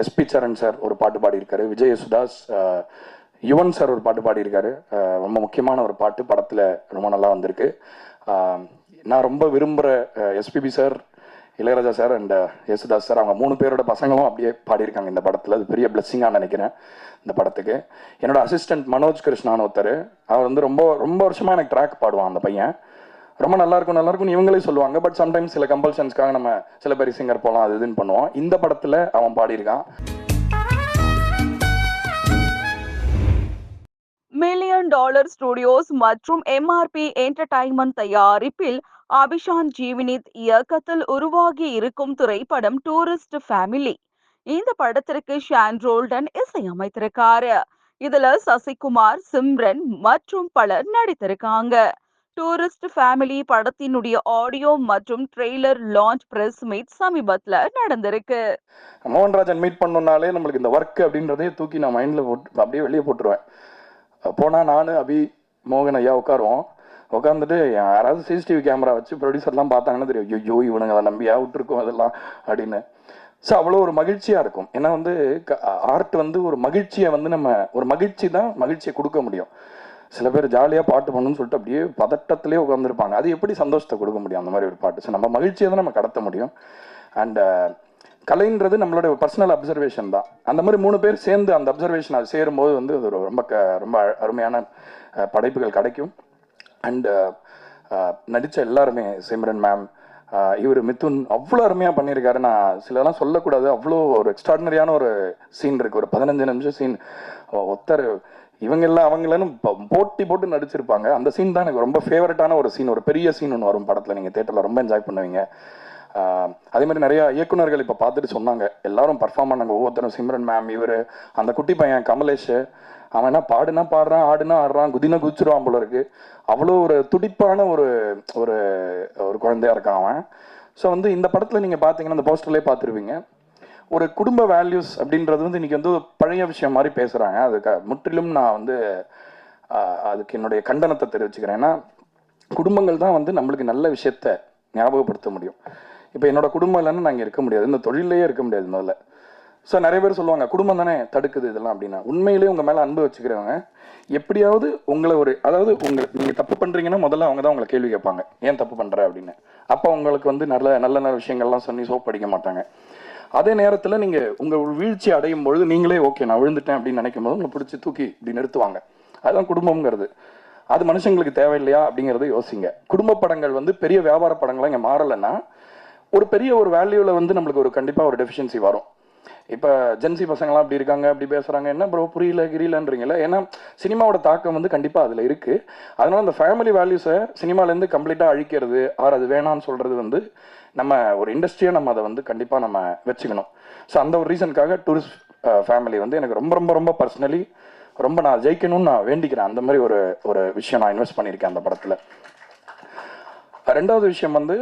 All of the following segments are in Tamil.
எஸ்பி சரண் சார் ஒரு பாட்டு பாடியிருக்காரு. விஜய் சுதாஸ் யுவன் சார் ஒரு பாட்டு பாடியிருக்காரு. ரொம்ப முக்கியமான ஒரு பாட்டு படத்தில் ரொம்ப நல்லா வந்திருக்கு. நான் ரொம்ப விரும்புகிற SPB sir Ilaiyaraaja sir and Yesudas sir அவங்க மூணு பேரோட பசங்களும் அப்படியே பாடியிருக்காங்க இந்த படத்தில். அது பெரிய பிளெஸ்ஸிங்காக நினைக்கிறேன் இந்த படத்துக்கு. என்னோட அசிஸ்டன்ட் மனோஜ் கிருஷ்ணான்னு ஒருத்தர். அவர் வந்து ரொம்ப ரொம்ப வருஷமாக எனக்கு ட்ராக் பாடுவான் அந்த பையன். ரொம்ப நல்லா இருக்கும் நல்லா இருக்கும் இவங்களே சொல்லுவாங்க. பட் சம்டைம்ஸ் சில கம்பல்ஷன்ஸ்க்காக நம்ம சில பேர் சிங்கர் போகலாம் அது இதுன்னு பண்ணுவோம். இந்த படத்தில் அவன் பாடியிருக்கான். மில்லியன் டாலர் ஸ்டுடியோஸ் மற்றும் எம்ஆர்பி என்டர்டைன்மெண்ட் தயாரிப்பில் அபிஷான் ஜீவினித் இயக்கத்தில் உருவாகி இருக்கும் திரைப்படம் டூரிஸ்ட் ஃபேமிலி இந்த படத்திற்கு ஷான் ரோல்டன் இசையமைத்திருக்காரு. இதுல சசிகுமார் சிம்ரன் மற்றும் பலர் நடித்திருக்காங்க. டூரிஸ்ட் ஃபேமிலி படத்தினுடைய ஆடியோ மற்றும் ட்ரெய்லர் லான்ச் பிரஸ் மீட் சமீபத்துல நடந்திருக்கு. மோகன்ராஜன் மீட் பண்ணோம்னாலே நம்மளுக்கு இந்த ஒர்க் அப்படின்றதே தூக்கி நான் மைண்டில் போட்டு அப்படியே வெளியே போட்டுருவேன். போனால் நான் அபி மோகன் ஐயா உட்காருவோம். உட்காந்துட்டு யாராவது சிசிடிவி கேமரா வச்சு ப்ரொடியூசர்லாம் பார்த்தாங்கன்னா தெரியும் ஐயோ இவனுங்க அதை நம்பியா விட்டுருக்கோம் அதெல்லாம் அப்படின்னு. ஸோ அவ்வளோ ஒரு மகிழ்ச்சியாக இருக்கும். ஏன்னா வந்து ஆர்ட் வந்து ஒரு மகிழ்ச்சியை வந்து நம்ம ஒரு மகிழ்ச்சி தான் மகிழ்ச்சியை கொடுக்க முடியும். சில பேர் ஜாலியாக பாட்டு பண்ணணும்னு சொல்லிட்டு அப்படியே பதட்டத்திலே உட்காந்துருப்பாங்க அது எப்படி சந்தோஷத்தை கொடுக்க முடியும் அந்த மாதிரி ஒரு பாட்டு? ஸோ நம்ம மகிழ்ச்சியை தான் நம்ம கடத்த முடியும். அண்ட் கலைன்றது நம்மளோட பர்சனல் அப்சர்வேஷன் தான். அந்த மாதிரி மூணு பேர் சேர்ந்து அந்த அப்சர்வேஷன் அது சேரும்போது வந்து அது ஒரு ரொம்ப க ரொம்ப அருமையான படைப்புகள் கிடைக்கும். அண்டு நடித்த எல்லாருமே சிம்ரன் மேம் இவர் மிதுன் அவ்வளோ அருமையாக பண்ணியிருக்காரு. நான் சிலதெல்லாம் சொல்லக்கூடாது. அவ்வளோ ஒரு எக்ஸ்ட்ராடினரியான ஒரு சீன் இருக்குது ஒரு பதினஞ்சு நிமிஷம் சீன் ஒத்தர் இவங்க எல்லாம் அவங்களன்னு போட்டி போட்டு நடிச்சிருப்பாங்க. அந்த சீன் தான் எனக்கு ரொம்ப ஃபேவரட்டான ஒரு சீன் ஒரு பெரிய சீன் ஒன்று வரும் படத்தில். நீங்கள் தேட்டரில் ரொம்ப என்ஜாய் பண்ணுவீங்க. அதே மாதிரி நிறைய இயக்குனர்கள் இப்போ பார்த்துட்டு சொன்னாங்க. எல்லாரும் பர்ஃபார்ம் பண்ணாங்க. ஒவ்வொருத்தரும் சிம்ரன் மேம் இவர் அந்த குட்டி பையன் கமலேஷ். அவன் என்ன பாடுனா பாடுறான் ஆடுனா ஆடுறான் குதினா குதிச்சிருவான் போல இருக்கு. அவ்வளோ ஒரு துடிப்பான ஒரு ஒரு ஒரு குழந்தையா இருக்கான் அவன். ஸோ வந்து இந்த படத்தில் நீங்கள் பார்த்தீங்கன்னா அந்த போஸ்டர்லேயே பார்த்துருவீங்க ஒரு குடும்ப வேல்யூஸ் அப்படின்றது வந்து இன்னைக்கு வந்து பழைய விஷயம் மாதிரி பேசுகிறாங்க அதுக்கு முற்றிலும் நான் வந்து அதுக்கு என்னுடைய கண்டனத்தை தெரிவிச்சுக்கிறேன். ஏன்னா குடும்பங்கள் தான் வந்து நம்மளுக்கு நல்ல விஷயத்த ஞாபகப்படுத்த முடியும். இப்போ என்னோட குடும்பம் இல்லைன்னா நான் இருக்க முடியாது. இந்த தொழிலையே இருக்க முடியாது முதல்ல. ஸோ நிறைய பேர் சொல்லுவாங்க குடும்பம் தானே தடுக்குது இதெல்லாம் அப்படின்னா. உண்மையிலேயே உங்கள் மேலே அன்பு வச்சுக்கிறவங்க எப்படியாவது உங்களை ஒரு அதாவது உங்கள் நீங்கள் தப்பு பண்ணுறீங்கன்னா முதல்ல அவங்க தான் உங்களை கேள்வி கேட்பாங்க. ஏன் தப்பு பண்ணுற அப்படின்னு. அப்போ உங்களுக்கு வந்து நல்ல நல்ல நல்ல விஷயங்கள்லாம் சொல்லி சோப் அடிக்க மாட்டாங்க. அதே நேரத்தில் நீங்கள் உங்கள் வீழ்ச்சி அடையும் பொழுது நீங்களே ஓகே நான் விழுந்துட்டேன் அப்படின்னு நினைக்கும் போது உங்களை பிடிச்சி தூக்கி இப்படி நிறுத்துவாங்க. அதுதான் குடும்பம்ங்கிறது. அது மனுஷங்களுக்கு தேவையில்லையா அப்படிங்கிறத யோசிங்க. குடும்ப படங்கள் வந்து பெரிய வியாபார படங்கள்லாம் இங்கே மாறலைன்னா ஒரு பெரிய ஒரு வேல்யூவில் வந்து நம்மளுக்கு ஒரு கண்டிப்பாக ஒரு டெஃபிஷியன்சி வரும். இப்போ ஜென்சி பசங்களாம் அப்படி இருக்காங்க அப்படி பேசுகிறாங்க என்ன ப்ரோ புரியல கிரியலன்றீங்களா ஏன்னா சினிமாவோட தாக்கம் வந்து கண்டிப்பாக அதில் இருக்குது அதனால் அந்த ஃபேமிலி வேல்யூஸை சினிமாலேருந்து கம்ப்ளீட்டாக அழிக்கிறது ஆர் அது வேணான்னு சொல்கிறது வந்து நம்ம ஒரு இண்டஸ்ட்ரியாக நம்ம அதை வந்து கண்டிப்பாக நம்ம வச்சுக்கணும். ஸோ அந்த ஒரு ரீசனுக்காக டூரிஸ்ட் ஃபேமிலி வந்து எனக்கு ரொம்ப ரொம்ப ரொம்ப பர்சனலி ரொம்ப நான் ஜெயிக்கணும்னு நான் வேண்டிக்கிறேன். அந்த மாதிரி ஒரு ஒரு விஷயம் நான் இன்வெஸ்ட் பண்ணியிருக்கேன் அந்த படத்தில். ரெண்டாவது விஷயம் வந்து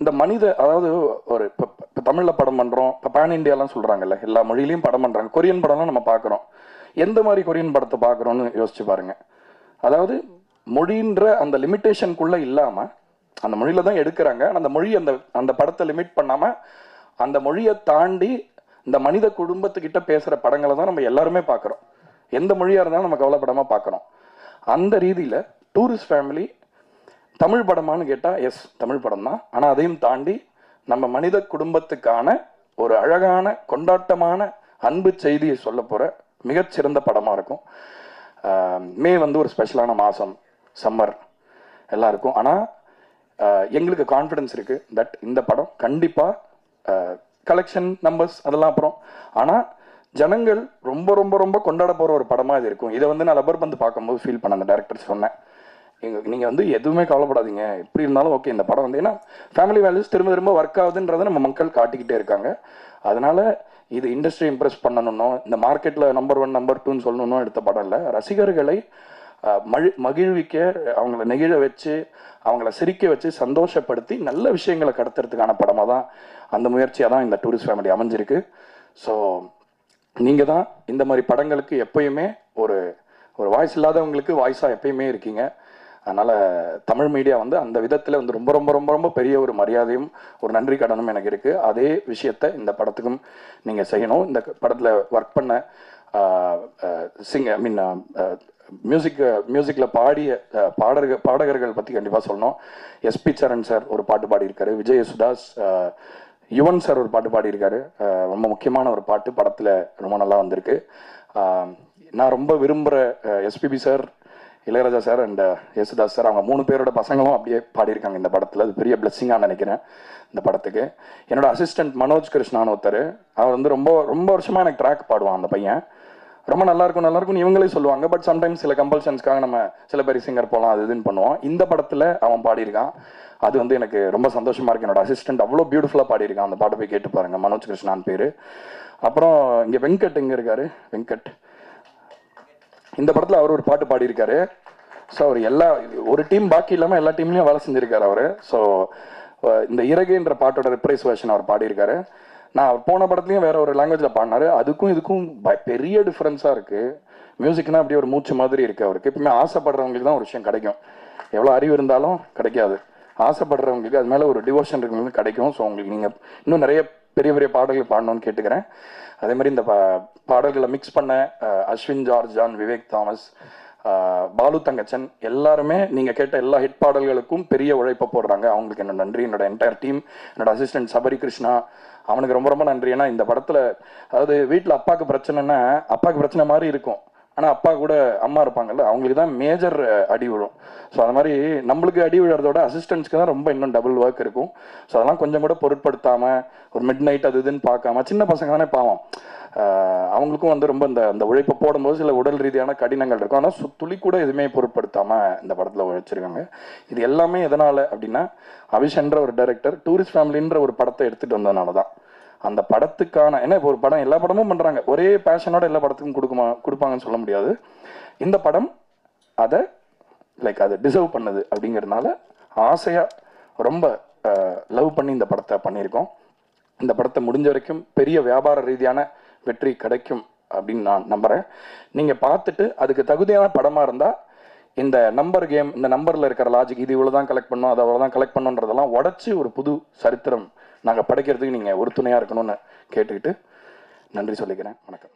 இந்த மனித அதாவது ஒரு இப்போ இப்போ தமிழில் படம் பண்ணுறோம் இப்போ பேன் இண்டியாலாம் சொல்கிறாங்கல்ல எல்லா மொழியிலையும் படம் பண்ணுறாங்க கொரியன் படம்லாம் நம்ம பார்க்குறோம். எந்த மாதிரி கொரியன் படத்தை பார்க்குறோன்னு யோசிச்சு பாருங்க. அதாவது மொழின்ற அந்த லிமிட்டேஷனுக்குள்ளே இல்லாமல் அந்த மொழியில் தான் எடுக்கிறாங்க. அந்த மொழி அந்த அந்த படத்தை லிமிட் பண்ணாமல் அந்த மொழியை தாண்டி இந்த மனித குடும்பத்துக்கிட்ட பேசுகிற படங்களை தான் நம்ம எல்லாருமே பார்க்குறோம். எந்த மொழியாக இருந்தாலும் நம்ம கவலைப்படாமல் பார்க்குறோம். அந்த ரீதியில் டூரிஸ்ட் ஃபேமிலி தமிழ் படமான்னு கேட்டால் எஸ் தமிழ் படம் தான். ஆனால் அதையும் தாண்டி நம்ம மனித குடும்பத்துக்கான ஒரு அழகான கொண்டாட்டமான அன்பு செய்தியை சொல்ல போகிற மிகச்சிறந்த படமாக இருக்கும். மே வந்து ஒரு ஸ்பெஷலான மாதம் சம்மர் எல்லாம் இருக்கும் ஆனால் எங்களுக்கு கான்ஃபிடன்ஸ் இருக்குது தட் இந்த படம் கண்டிப்பாக கலெக்ஷன் நம்பர்ஸ் அதெல்லாம் அப்புறம். ஆனால் ஜனங்கள் ரொம்ப ரொம்ப ரொம்ப கொண்டாட போகிற ஒரு படமாக இது இருக்கும். இதை வந்து நான் லப்பர் பந்து பார்க்கும்போது ஃபீல் பண்ண அந்த டேரக்டர் சொன்னேன். எங்க நீங்கள் வந்து எதுவுமே கவலைப்படாதீங்க. எப்படி இருந்தாலும் ஓகே இந்த படம் வந்து ஏன்னா ஃபேமிலி வேல்யூஸ் திரும்ப திரும்ப ஒர்க் ஆகுதுன்றதை நம்ம மக்கள் காட்டிக்கிட்டே இருக்காங்க. அதனால இது இண்டஸ்ட்ரி இம்ப்ரெஸ் பண்ணணும்னோ இந்த மார்க்கெட்டில் நம்பர் ஒன் நம்பர் டூன்னு சொல்லணும்னோ எடுத்த படம் இல்லை. ரசிகர்களை மழி மகிழ்விக்க அவங்கள நெகிழ வச்சு அவங்கள சிரிக்க வச்சு சந்தோஷப்படுத்தி நல்ல விஷயங்களை கடத்துறதுக்கான படமாக தான் அந்த முயற்சியாக தான் இந்த டூரிஸ்ட் ஃபேமிலி அமைஞ்சிருக்கு. ஸோ நீங்கள் தான் இந்த மாதிரி படங்களுக்கு எப்பயுமே ஒரு ஒரு வாய்ஸ் இல்லாதவங்களுக்கு வாய்ஸாக எப்பயுமே இருக்கீங்க. அதனால் தமிழ் மீடியா வந்து அந்த விதத்தில் வந்து ரொம்ப ரொம்ப ரொம்ப ரொம்ப பெரிய ஒரு மரியாதையும் ஒரு நன்றி கடனும் எனக்கு இருக்குது அதே விஷயத்தை இந்த படத்துக்கும் நீங்கள் செய்யணும். இந்த படத்தில் ஒர்க் பண்ண சிங் ஐ மீன் மியூசிக் மியூசிக்கில் uh, பாடிய uh, பாடர்கள் பாடகர்கள் பற்றி கண்டிப்பாக சொல்லணும். எஸ்பி சரண் சார் ஒரு பாட்டு பாடியிருக்காரு. விஜய் யேசுதாஸ் uh, யுவன் சார் ஒரு பாட்டு பாடியிருக்காரு. ரொம்ப முக்கியமான ஒரு பாட்டு படத்தில் ரொம்ப நல்லா வந்திருக்கு. Um, நான் ரொம்ப விரும்புகிற SPB sir Ilaiyaraaja sir and Yesudas sir அவங்க மூணு பேரோட பசங்களும் அப்படியே பாடியிருக்காங்க இந்த படத்தில். அது பெரிய பிளெஸ்ஸிங்காக நினைக்கிறேன் இந்த படத்துக்கு. என்னோட அசிஸ்டன்ட் மனோஜ் கிருஷ்ணான்னு ஒருத்தர். அவர் வந்து ரொம்ப ரொம்ப வருஷமாக எனக்கு ட்ராக் பாடுவான் அந்த பையன். ரொம்ப நல்லா இருக்கும் நல்லா இருக்கும் இவங்களே சொல்லுவாங்க. பட் சம்டைம்ஸ் சில கம்பல்ஷன்ஸ்க்காக நம்ம சில பேர் சிங்கர் போகலாம் அது இதுன்னு பண்ணுவோம். இந்த படத்தில் அவன் பாடியிருக்கான். அது வந்து எனக்கு ரொம்ப சந்தோஷமா இருக்கு. என்னோட அசிஸ்டன்ட் அவ்வளோ பியூட்டிஃபுல்லாக பாடியிருக்கான். அந்த பாட்டை போய் கேட்டு பாருங்க. மனோஜ் கிருஷ்ணான் பேர். அப்புறம் இங்கே வெங்கட் எங்க இருக்காரு? வெங்கட். இந்த படத்தில் அவர் ஒரு பாட்டு பாடியிருக்காரு. ஸோ அவர் எல்லா ஒரு டீம் பாக்கி இல்லாமல் எல்லா டீம்லையும் வேலை செஞ்சிருக்காரு அவர். ஸோ இந்த இறகுன்ற பாட்டோட ரிப்ரைஸ் வெர்ஷன் அவர் பாடியிருக்காரு. நான் அவர் போன படத்துலையும் வேற ஒரு லாங்குவேஜில் பாடினாரு. அதுக்கும் இதுக்கும் பெரிய டிஃப்ரென்ஸாக இருக்கு. மியூசிக்னா அப்படியே ஒரு மூச்சு மாதிரி இருக்கு அவருக்கு. எப்பவுமே ஆசைப்படுறவங்களுக்கு தான் ஒரு விஷயம் கிடைக்கும். எவ்வளோ அறிவு இருந்தாலும் கிடைக்காது. ஆசைப்படுறவங்களுக்கு அது மேலே ஒரு டிவோஷன் இருக்கிறவங்களுக்கு கிடைக்கும். ஸோ உங்களுக்கு நீங்கள் இன்னும் நிறைய பெரிய பெரிய பாடல்கள் பாடணும்னு கேட்டுக்கிறேன். அதே மாதிரி இந்த பாடல்களை மிக்ஸ் பண்ண Ashwin George John Vivek Thomas Balu Thangachan எல்லாருமே நீங்க கேட்ட எல்லா ஹிட் பாடல்களுக்கும் பெரிய உழைப்பை போடுறாங்க. அவங்களுக்கு என்னோட நன்றி என்னோட என்டையர் டீம் என்னோட அசிஸ்டன்ட் சபரி கிருஷ்ணா அவனுக்கு ரொம்ப ரொம்ப நன்றி. ஏன்னா இந்த படத்துல அதாவது வீட்டில் அப்பாவுக்கு பிரச்சனைன்னா அப்பாவுக்கு பிரச்சனை மாதிரி இருக்கும். ஆனால் அப்பா கூட அம்மா இருப்பாங்கல்ல அவங்களுக்கு தான் மேஜர் அடி விழும். ஸோ அது மாதிரி நம்மளுக்கு அடி விழுறதோட அசிஸ்டன்ஸ்க்கு தான் ரொம்ப இன்னும் டபுள் ஒர்க் இருக்கும். ஸோ அதெல்லாம் கொஞ்சம் கூட பொருட்படுத்தாமல் ஒரு மிட் நைட் அது இதுன்னு பார்க்காம சின்ன பசங்க தானே பாவம். அவங்களுக்கும் வந்து ரொம்ப இந்த அந்த உழைப்பை போடும்போது சில உடல் ரீதியான கடினங்கள் இருக்கும். ஆனால் சுத்துளி கூட எதுவுமே பொருட்படுத்தாமல் இந்த படத்தில் உழைச்சிருக்காங்க இது எல்லாமே எதனால் அப்படின்னா அபிஷன்ற ஒரு டைரக்டர் டூரிஸ்ட் ஃபேமிலின்ற ஒரு படத்தை எடுத்துகிட்டு வந்ததுனால தான் அந்த படத்துக்கான என்ன இப்போ ஒரு படம் எல்லா படமும் பண்ணுறாங்க ஒரே பேஷனோட எல்லா படத்துக்கும் கொடுக்குமா கொடுப்பாங்கன்னு சொல்ல முடியாது. இந்த படம் அதை லைக் அதை டிசர்வ் பண்ணுது அப்படிங்கிறதுனால ஆசையாக ரொம்ப லவ் பண்ணி இந்த படத்தை பண்ணியிருக்கோம். இந்த படத்தை முடிஞ்ச வரைக்கும் பெரிய வியாபார ரீதியான வெற்றி கிடைக்கும் அப்படின்னு நான் நம்புறேன். நீங்கள் பார்த்துட்டு அதுக்கு தகுதியான படமாக இருந்தால் இந்த நம்பர் கேம் இந்த நம்பரில் இருக்கிற லாஜிக் இது இவ்வளோ தான் கலெக்ட் பண்ணோம் அதை அவ்வளோ தான் கலெக்ட் பண்ணோன்றதெல்லாம் உடச்சி ஒரு புது சரித்திரம் நாங்கள் படைக்கிறதுக்கு நீங்கள் ஒரு இருக்கணும்னு கேட்டுக்கிட்டு நன்றி சொல்லிக்கிறேன். வணக்கம்.